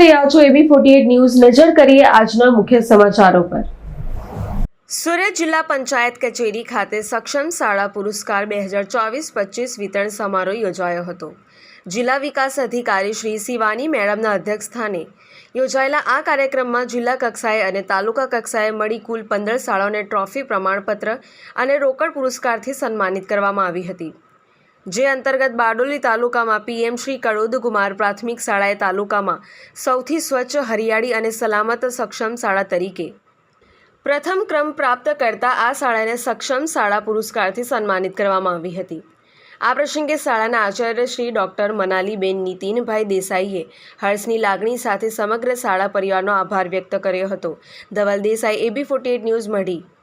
રહ્યા છો એબી forty news. નજર કરીએ આજના મુખ્ય સમાચારો પર. સુરત જિલ્લા પંચાયત કચેરી ખાતે સક્ષમ શાળા પુરસ્કાર બે હજાર ચોવીસ પચીસ વિતરણ સમારોહ યોજાયો હતો. જિલ્લા વિકાસ અધિકારી શ્રી શિવાની મેડમના અધ્યક્ષ સ્થાને યોજાયેલા આ કાર્યક્રમમાં જિલ્લા કક્ષાએ અને તાલુકા કક્ષાએ મળી કુલ પંદર શાળાઓને ટ્રોફી પ્રમાણપત્ર અને રોકડ પુરસ્કારથી સન્માનિત કરવામાં આવી હતી. જે અંતર્ગત બારડોલી તાલુકામાં પીએમ શ્રી કડોદ કુમાર પ્રાથમિક શાળાએ તાલુકામાં સૌથી સ્વચ્છ, હરિયાળી અને સલામત સક્ષમ શાળા તરીકે પ્રથમ ક્રમ પ્રાપ્ત કરતા આ શાળાને સક્ષમ શાળા પુરસ્કારથી સન્માનિત કરવામાં આવી હતી. આ પ્રસંગે શાળાના આચાર્ય શ્રી ડૉક્ટર મનાલીબેન નીતિનભાઈ દેસાઈએ હર્ષની લાગણી સાથે સમગ્ર શાળા પરિવારનો આભાર વ્યક્ત કર્યો હતો. Dhaval Desai, A B forty news, Madhi.